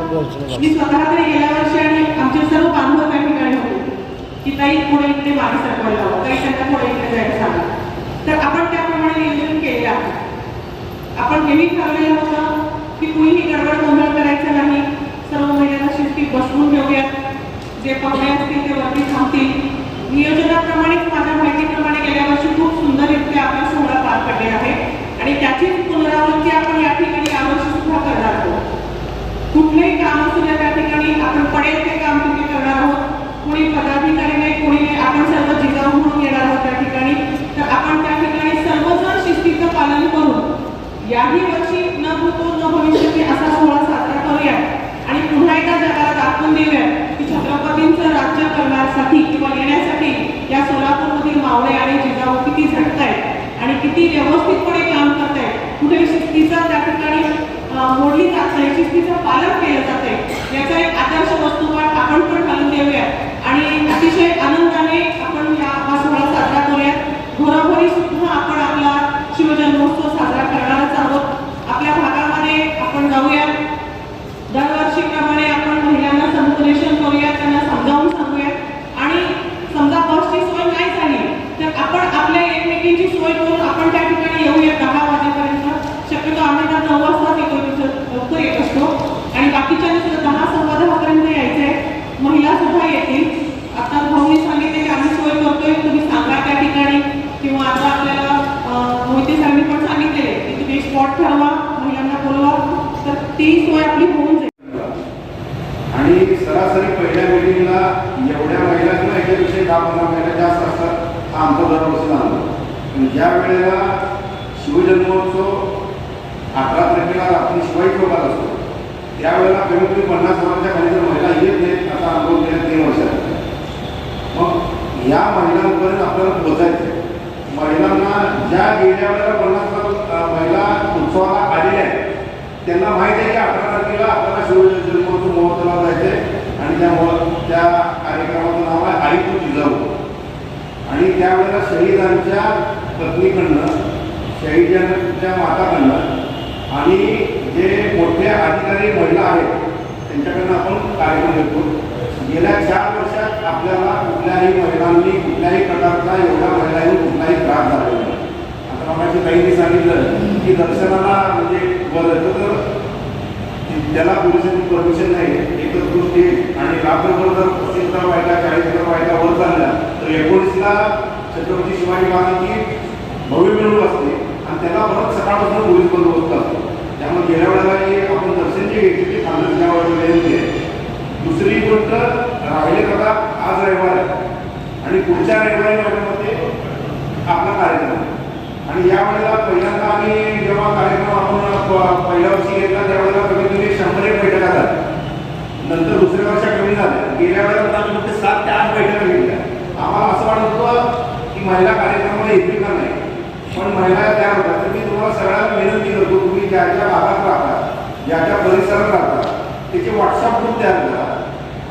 सुद्धा मी स्वतःकडे गेल्या वर्षी आणि आमचे सर्व बांधव त्या ठिकाणी होते. की ताई पुढे इकडे मागे सरकवायला हवं काही त्यांना पुढे इकडे जायला सांगा. तर आपण त्याप्रमाणे नियोजन केलेलं आहे. आपण हेही ठरलेलं होतं की कुणीही गडबड गोंधळ करायचा नाही. सर्व महिलांना शिस्ती बसवून घेऊयात. जे पाहुणे असतील ते वरती थांबतील. नियोजनाप्रमाणेच माझ्या माहितीप्रमाणे गेल्या वर्षी खूप सुंदररित्या आपला सोहळा पार पडले आहे. आणि त्याचीच पुनरावृत्ती आपण या ठिकाणी यावर्षी सुद्धा करणार आहोत. कुठलेही काम असू द्या त्या ठिकाणी आपण पडेल ते काम तिथे करणार आहोत. कोणी पदाधिकारी नाही कोणी नाही आपण सर्व जिजाऊ म्हणून येणार आहोत त्या ठिकाणी. तर आपण त्या ठिकाणी सर्वजण शिस्तीचं पालन करू याही वर्षी न होतो न भविष्यती असा सोहळा साजरा करूया. आणि पुन्हा एकदा जगाला दाखवून देऊया की छत्रपतींचं राज्य करण्यासाठी किंवा येण्यासाठी या सोलापूरमधील मावळे आणि जिजाऊ किती झटतायत आणि किती व्यवस्थितपणे कुठे शिस्तीचा त्या ठिकाणी मोडली जात नाही शिस्तीचं पालन केलं जाते याचा एक आदर्श वस्तुपाठ आपण पण घालून देऊया. आणि अतिशय आनंदाने आपण या हा सोहळा साजरा करूया घरोघरी सुद्धा आपण आपला शिवजन्मोत्सव साजरा करणारच आहोत आपल्या भागामध्ये आपण जाऊया दरवर्षीप्रमाणे आपण महिलांना समुपदेशन करूया त्यांना समजावून सांगूया आणि समजा बसची सोय नाही झाली तर आपण आपल्या एकमेकींची सोय करून आपण त्या ठिकाणी येऊया दहा वाजेपर्यंत शक्यतो आम्ही तर नऊ वाजता येतो तिथं लवकर येत असतो आणि बाकीच्यांनी सुद्धा दहा सव्वा दहापर्यंत यायचं आहे महिला सुद्धा येतील आता भाऊनी सांगितले की आम्ही सोय करतोय तुम्ही सांगा त्या ठिकाणी किंवा आता आपल्याला अं, मोहिते सरांनी पण सांगितलेले की तुम्ही स्पॉट ठरवा महिलांना बोलवा तर ती सोय आपली होऊन जाईल आणि सरासरी पहिल्या मिटिंगला एवढ्या महिला किंवा याच्यापेक्षा दहा पंधरा महिला जास्त असतात हा आमचा दरवर्षी जाणतो पण ज्या वेळेला शिवजन्मोत्सव अठरा तारखेला रात्री शिवाई चौकात असतो त्यावेळेला कमीत कमी पन्नास हजाराच्या खाली जर महिला येत नाहीत असा अनुभव गेल्या तीन वर्षात. मग या महिलांपर्यंत आपल्याला पोहोचायचं महिलांना ज्या गेल्या वेळेला पन्नास महिला उत्सवाला आलेल्या आहेत त्यांना माहिती आहे की अठरा तारखेला आपल्याला शिवजन्मोत्सव महोत्सवाला जायचं आहे आणि त्या त्या कार्यक्रमाचं नाव आहे आईतू जिजाऊ. आणि त्यावेळेला शहीदांच्या पत्नीकडनं शहीदांच्या माताकडनं आणि जे मोठे अधिकारी महिला आहेत त्यांच्याकडनं आपण कार्यक्रम घेतो गेल्या चार वर्षात आपल्याला कुठल्याही महिलांनी कुठल्याही प्रकारचा एवढ्या महिलांनी कुठलाही त्रास झालेला नाही. आता मगाशी काहींनी सांगितलं की दर्शनाला म्हणजे वर तर त्याला पोलिसांची परमिशन नाही एकच गोष्टी आणि रात्रभर जर पस्तीस हजार बायका चाळीस हजार बायका वर चालल्या तर एकोणीसला छत्रपती शिवाजी महाराजांची भव्य मिळवणूक असते. आणि त्याला परत सकाळपासून पोलीस बंदोबस्त असतो. त्यामुळे गेल्या वेळेला हे आपण दर्शन जे घेतले ते थांबत दुसरी गोष्ट राहिले आता आज रविवार आहे. आणि पुढच्या रविवारी माझ्यामध्ये आपला कार्यक्रम आणि या वेळेला पहिल्यांदा आम्ही जेव्हा कार्यक्रम आपण पहिल्या वर्षी घेतला त्यावेळेला कमीत कमी शंभर एक बैठका झाल्या नंतर दुसऱ्या वर्षात कमी झाल्या गेल्या वेळेला आम्ही फक्त सात ते आठ बैठका घेतल्या आम्हाला असं वाटत होतं की महिला कार्यक्रमाला येतील का नाही पण महिला त्या होत्या तर मी तुम्हाला सगळ्यांना विनंती करतो तुम्ही ज्या ज्या भागात राहता ज्या ज्या परिसरात राहता त्याचे व्हॉट्सअप ग्रुप तयार करा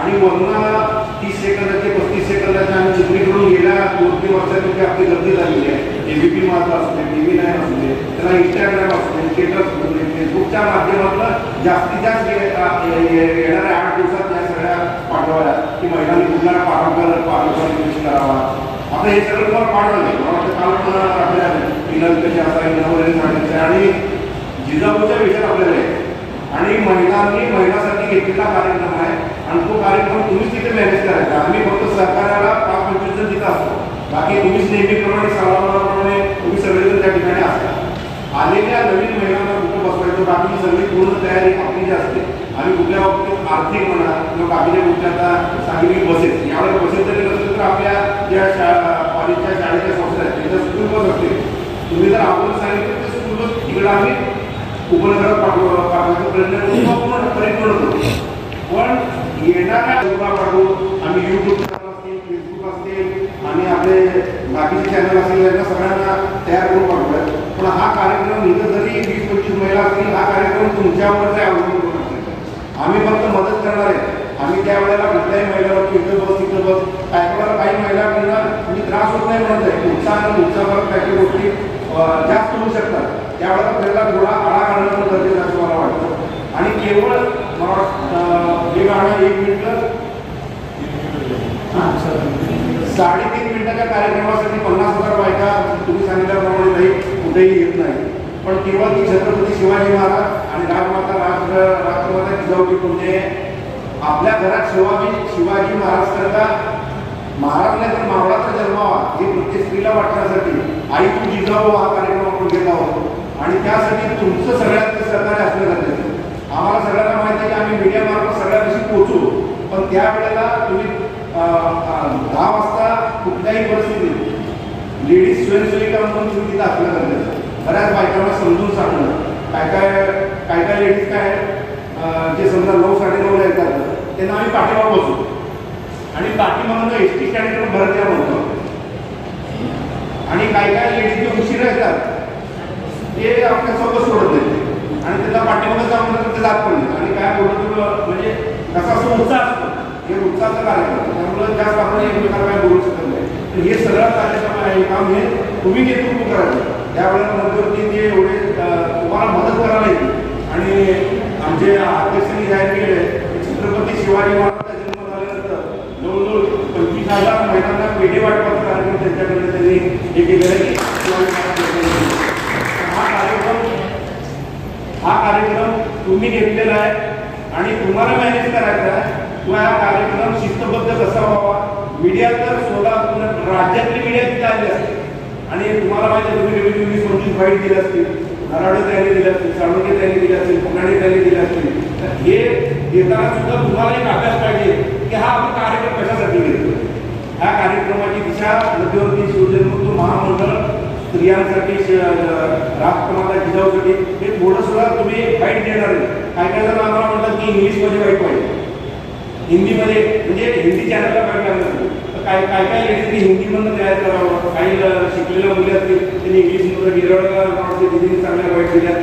आणि वरनं तीस सेकंदाचे पस्तीस सेकंदाचे आम्ही चित्रीकडून गेल्या दोन तीन वर्षांपैकी आपली गर्दी झालेली आहे. एबीपी माझा असू दे टी व्ही नाईन असू दे त्याला इंस्टाग्राम असू दे स्टेटस असू दे फेसबुकच्या माध्यमातून जास्तीत जास्त येणाऱ्या आठ दिवसात त्या सगळ्या पाठवाव्या. की महिलांनी कुठला पाठवकर पाठवकर यूज करावा. आता हे सगळं तुम्हाला पाठवलं मला वाटतं काल आपल्या पिनल कशी असावी नवरे आणि जिजाऊच्या विषयात आपल्याला आहे आणि महिलांनी महिलासाठी घेतलेला कार्यक्रम आहे. आणि तो कार्यक्रम तुम्हीच तिथे मॅनेज करायचा. आम्ही फक्त सरकाराला पाच पंचवीस जण तिथं असतो. बाकी तुम्हीच नेहमीप्रमाणे सालाप्रमाणे तुम्ही सगळेजण त्या ठिकाणी असता. आलेल्या नवीन महिलांना कुठं बसवायचं? बाकी सगळी पूर्ण तयारी आपली जी असते. आम्ही कुठल्या बाबतीत आर्थिक म्हणा किंवा बाकीच्या कुठल्या आता सांगितली बसेस. यावेळेला बसेस जरी नसेल तर आपल्या ज्या शाळा कॉलेजच्या शाळेच्या संस्था आहेत त्यांच्या स्कूल बस असते तुम्ही जर आपण सांगितलं तर स्कूल बस तिकडे आम्ही उपनगरात पाठव पाठवायचा प्रयत्न करू. पूर्ण परिपूर्ण करू पण येणाऱ्या लोकांना पाठवू. आम्ही युट्यूब चॅनल असतील फेसबुक असतील आणि आपले बाकीचे चॅनल असतील यांना सगळ्यांना तयार करून पाठवूया. पण हा कार्यक्रम इथं जरी वीस पंचवीस महिला असतील हा कार्यक्रम तुमच्यावरच आहे अवलंबून आम्ही फक्त मदत करणार आहे. आम्ही त्या वेळेला कुठल्याही महिलाला की इथं बस तिथं बस काय कोणाला काही महिलांना म्हणजे त्रास होत नाही म्हणत आहे उत्साह आणि उत्साहावर काही गोष्टी जास्त होऊ शकतात. त्यावेळेला आपल्याला थोडा आळा घालणं गरजेचं असं मला वाटतं. आणि केवळ हे गाणं एक मिनिट. साडेतीन मिनिटाच्या कार्यक्रमासाठी पन्नास हजार बायका तुम्ही सांगितल्याप्रमाणे काही कुठेही येत नाही. पण केवळ ती छत्रपती शिवाजी महाराज आणि राजमाता राष्ट्र राष्ट्रमाता जिजाऊची म्हणजे आपल्या घरात शिवाजी शिवाजी महाराज करता महाराज नाही तर मावळाचा जन्मावा हे प्रत्येक स्त्रीला वाटण्यासाठी आई तू जिजाऊ हा कार्यक्रम आपण घेत आहोत. आणि त्यासाठी तुमचं सगळ्यात सहकार्य असलं गरजेचं आम्हाला सगळ्यांना माहिती आहे की आम्ही मीडिया मार्फत सगळ्यांशी पोहोचू. पण त्यावेळेला तुम्ही दहा वाजता कुठल्याही परिस्थितीत लेडीज स्वयंसेविका म्हणून तुम्ही तिथं असलं गरजेचं बऱ्याच बायकांना समजून सांगणं. काय काय काय काय लेडीज काय जे समजा नऊ साडे नऊ येतात. त्यांना आम्ही पाठीमाग बसू. आणि पाठीमागून एस टी स्टँडकडे भरत्या म्हणतो. आणि काय काय लेडीज जे उशिरा येतात ते आपल्यासोबत सोडत नाही. आणि त्याला पाठिंबा जाऊन नंतर ते जात पण नाही. आणि काय बोलत म्हणजे कसा असं उत्साह असतो. हे उत्साहाचा कार्यक्रम त्यामुळे जास्त आपण एकमेकांना काय बोलू शकत नाही. तर हे सगळं कार्यक्रम आहे. हे काम हे तुम्ही नेतृत्व करायचं. त्यावेळेला मध्यवर्ती ते एवढे तुम्हाला मदत करायला येते आणि आमचे अध्यक्षांनी जाहीर केले छत्रपती शिवाजी महाराजांचा जन्म झाल्यानंतर जवळजवळ पंचवीस हजार महिलांना पेढे वाटपाचा कार्यक्रम त्यांच्याकडे त्यांनी हे केलेलं आहे की शिवाजी महाराज हा कार्यक्रम हा कार्यक्रम तुम्ही घेतलेला आहे आणि तुम्हाला मॅनेज करायचा आहे किंवा हा कार्यक्रम शिस्तबद्ध कसा व्हावा? मीडिया तर स्वतः राज्यातली मीडिया तिथे आली असते आणि तुम्हाला माहिती तुम्ही रेव्हेन्यू वीस पंचवीस फाईट दिले असतील. नराडे त्यांनी दिले असतील साळुंके त्यांनी दिले असतील पुण्याने त्यांनी दिले असतील. तर हे देताना सुद्धा तुम्हाला एक अभ्यास पाहिजे की हा आपण कार्यक्रम कशासाठी घेतो ह्या कार्यक्रमाची दिशा मध्यवर्ती शिवजन्मोत्सव महामंडळ स्त्रियांसाठी श- जिजाऊसाठी हे थोडं सुद्धा तुम्ही वाईट देणार नाही काय काय जण आम्हाला म्हणतात की इंग्लिशमध्ये वाईट पाहिजे. हिंदीमध्ये म्हणजे हिंदी चॅनलला वाईट लागणार नाही. तर काय काय काय लेडीजनी हिंदीमधनं तयार करावं? काही अं, शिकलेल्या मुली असतील त्यांनी इंग्लिशमधून गिरवळला दिदीने चांगल्या वाईट दिल्या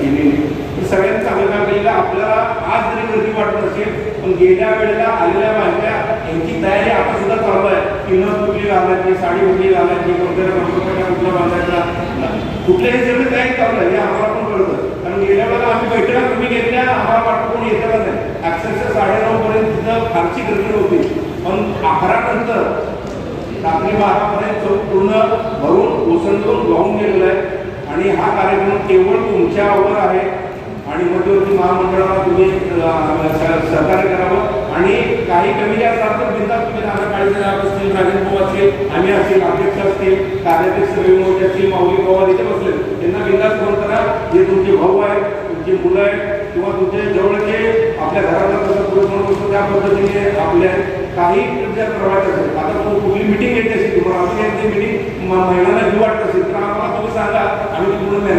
केलेली सगळ्यांनी चांगलं काम केलेलं आपल्याला आज जरी गर्दी वाटत असेल पण गेल्या वेळेला आलेल्या बायका यांची तयारी आता सुद्धा चालू आहे. की न कुठली घालायची साडी कुठली घालायची कोणत्या कंपन्या कुठला बांधायचा. कुठल्याही सगळी काही चालू हे आम्हाला पण कळतं. कारण गेल्या वेळेला आम्ही बैठका कमी घेतल्या आम्हाला वाटतं कोणी येतं नाही. अक्षरशः साडेनऊ पर्यंत तिथं फारशी गर्दी होती. पण अकरा नंतर रात्री बारापर्यंत चौक पूर्ण भरून ओसंडून वाहून गेलेलं आहे. आणि हा कार्यक्रम केवळ तुमच्यावर आहे. आणि मध्यवर्ती महामंडळाला तुम्ही सहकार्य करावं. आणि काही कमी जास्त असतात बिंदास तुम्ही नाना काळी साहेब असतील राजेंद्र भाऊ असतील आम्ही असतील अध्यक्ष असतील कार्याध्यक्ष रवी मोदी असतील माऊली पवार इथे बसले त्यांना बिंदास फोन करा. जे तुमचे भाऊ आहेत तुमची मुलं आहेत किंवा तुमचे जवळचे आपल्या घराला कसं पुरुष म्हणून असतो त्या पद्धतीने आपल्या काही जर प्रवास असेल आता तो कुठली मिटिंग घेतली असेल तुम्हाला अजून एक मिटिंग महिलांना घेऊ वाटत असेल तर आम्हाला तुम्ही सांगा. आम्ही ती पूर्ण मॅनेज